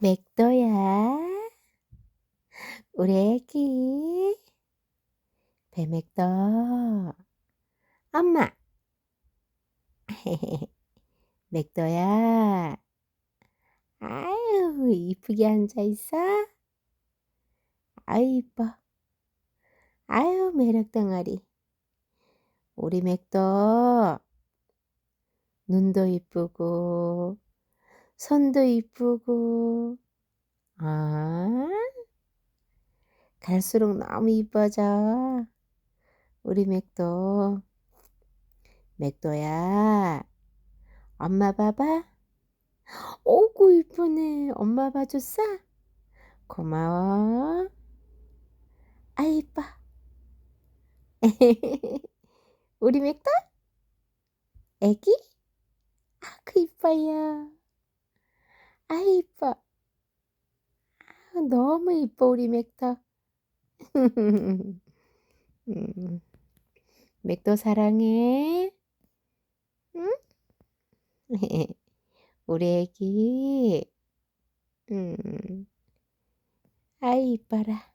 맥도야, 우리 애기. 배맥도. 엄마. 맥도야. 아유, 이쁘게 앉아있어? 아유, 이뻐. 아유, 매력 덩어리. 우리 맥도. 눈도 이쁘고, 손도 이쁘고, 아, 갈수록 너무 이뻐져. 우리 맥도. 맥도야, 엄마 봐봐. 오구 이쁘네. 엄마 봐줬어? 고마워. 아, 이뻐. 우리 맥도? 애기? 아, 그 이뻐요. 아, 이뻐. 아, 너무 이뻐, 우리 맥도. 음, 맥도 사랑해. 응? 우리 애기. 음. 아이, 이뻐라.